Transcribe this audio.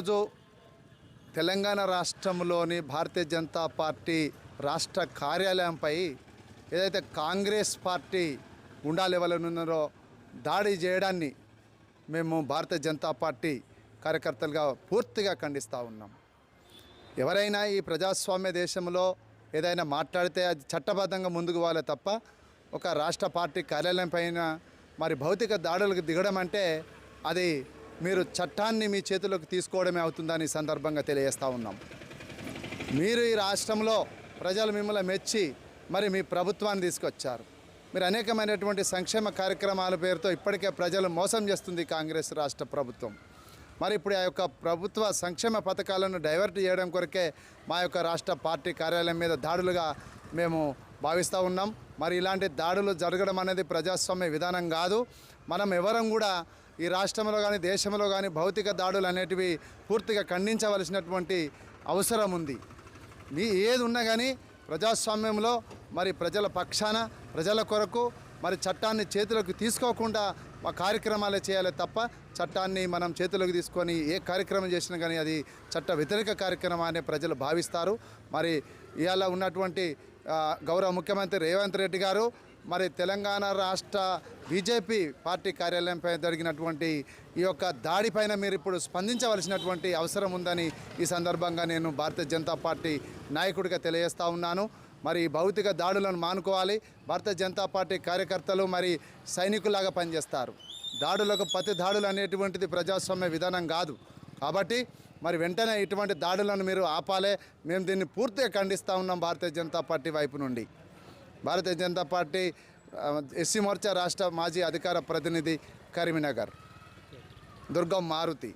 ఈరోజు తెలంగాణ రాష్ట్రంలోని భారతీయ జనతా పార్టీ రాష్ట్ర కార్యాలయంపై ఏదైతే కాంగ్రెస్ పార్టీ ఉండాలి ఎవరున్నారో దాడి చేయడాన్ని మేము భారతీయ జనతా పార్టీ కార్యకర్తలుగా పూర్తిగా ఖండిస్తూ ఉన్నాం. ఎవరైనా ఈ ప్రజాస్వామ్య దేశంలో ఏదైనా మాట్లాడితే అది చట్టబద్ధంగా ముందుకు పోవాలి తప్ప ఒక రాష్ట్ర పార్టీ కార్యాలయం పైన మరి భౌతిక దాడులకు దిగడం అంటే అది మీరు చట్టాన్ని మీ చేతిలోకి తీసుకోవడమే అవుతుందని సందర్భంగా తెలియజేస్తూ ఉన్నాం. మీరు ఈ రాష్ట్రంలో ప్రజలు మిమ్మల్ని మెచ్చి మరి మీ ప్రభుత్వాన్ని తీసుకొచ్చారు. మీరు అనేకమైనటువంటి సంక్షేమ కార్యక్రమాల పేరుతో ఇప్పటికే ప్రజలు మోసం చేస్తుంది కాంగ్రెస్ రాష్ట్ర ప్రభుత్వం. మరి ఇప్పుడు ఆ యొక్క ప్రభుత్వ సంక్షేమ పథకాలను డైవర్ట్ చేయడం కొరకే మా యొక్క రాష్ట్ర పార్టీ కార్యాలయం మీద దాడులుగా మేము భావిస్తూ ఉన్నాం. మరి ఇలాంటి దాడులు జరగడం అనేది ప్రజాస్వామ్య విధానం కాదు. మనం ఎవరం కూడా ఈ రాష్ట్రంలో కానీ దేశంలో కానీ భౌతిక దాడులు అనేటివి పూర్తిగా ఖండించవలసినటువంటి అవసరం ఉంది. మీ ఏది ఉన్నా కానీ ప్రజాస్వామ్యంలో మరి ప్రజల పక్షాన ప్రజల కొరకు మరి చట్టాన్ని చేతులకు తీసుకోకుండా మా కార్యక్రమాలే చేయాలి తప్ప చట్టాన్ని మనం చేతులకు తీసుకొని ఏ కార్యక్రమం చేసినా కానీ అది చట్ట వ్యతిరేక కార్యక్రమాన్ని ప్రజలు భావిస్తారు. మరి ఇవాళ ఉన్నటువంటి గౌరవ ముఖ్యమంత్రి రేవంత్ రెడ్డి గారు మరి తెలంగాణ రాష్ట్ర బీజేపీ పార్టీ కార్యాలయంపై జరిగినటువంటి ఈ యొక్క దాడిపైన మీరు ఇప్పుడు స్పందించవలసినటువంటి అవసరం ఉందని ఈ సందర్భంగా నేను భారతీయ జనతా పార్టీ నాయకుడిగా తెలియజేస్తా ఉన్నాను. మరి భౌతిక దాడులను మానుకోవాలి. భారతీయ జనతా పార్టీ కార్యకర్తలు మరి సైనికులాగా పనిచేస్తారు. దాడులకు ప్రతి దాడులు అనేటువంటిది ప్రజాస్వామ్య విధానం కాదు. కాబట్టి మరి వెంటనే ఇటువంటి దాడులను మీరు ఆపాలే. మేము దీన్ని పూర్తిగా ఖండిస్తూ ఉన్నాం భారతీయ జనతా పార్టీ వైపు నుండి. భారతీయ జనతా పార్టీ ఎస్సీ మోర్చా రాష్ట్ర మాజీ అధికార ప్రతినిధి కరీంనగర్. దుర్గం మారుతి.